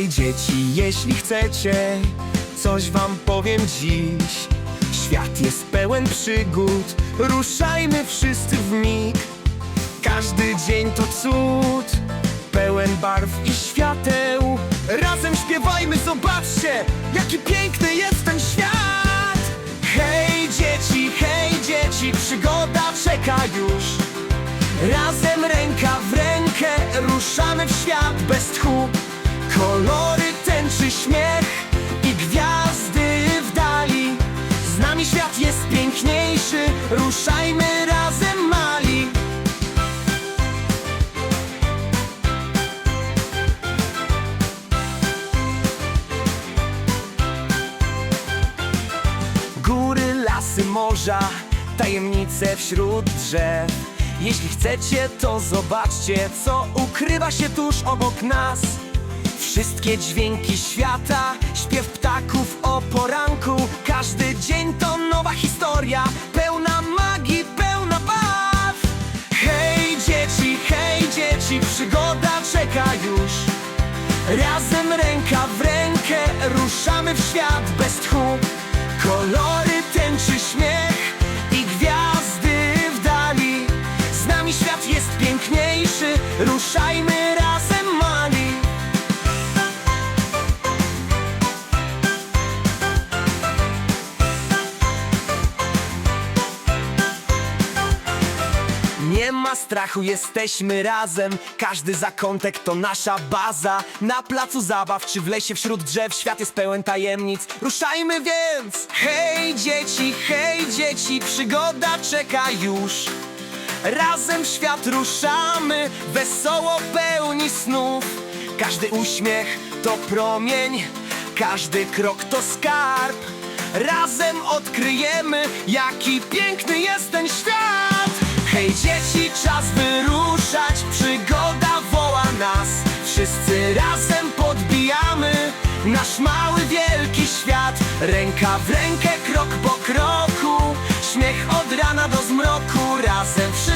dzieci, jeśli chcecie, coś wam powiem dziś. Świat jest pełen przygód, ruszajmy wszyscy w mig. Każdy dzień to cud, pełen barw i świateł. Razem śpiewajmy, zobaczcie, jaki piękny jest ten świat. Hej dzieci, hej dzieci, przygoda czeka już. Razem ręka w rękę ruszamy w świat bez tchu. Świat jest piękniejszy, ruszajmy razem mali. Góry, lasy, morza, tajemnice wśród drzew. Jeśli chcecie, to zobaczcie, co ukrywa się tuż obok nas. Wszystkie dźwięki świata, śpiew ptaków o poranku. Już. Razem ręka w rękę ruszamy w świat bez tchu. Kolory, tęczy, śmiech i gwiazdy w dali. Z nami świat jest piękniejszy, ruszajmy razem Nie ma strachu, jesteśmy razem. Każdy zakątek to nasza baza. Na placu zabaw czy w lesie wśród drzew Świat jest pełen tajemnic. Ruszajmy więc! Hej dzieci, hej dzieci Przygoda czeka już. Razem w świat ruszamy Wesoło pełni snów. Każdy uśmiech to promień Każdy krok to skarb. Razem odkryjemy Jaki piękny jest ten świat Hej dzieci, czas wyruszać Przygoda woła nas. Wszyscy razem podbijamy Nasz mały, wielki świat. Ręka w rękę, krok po kroku. Śmiech od rana do zmroku. Razem wszystko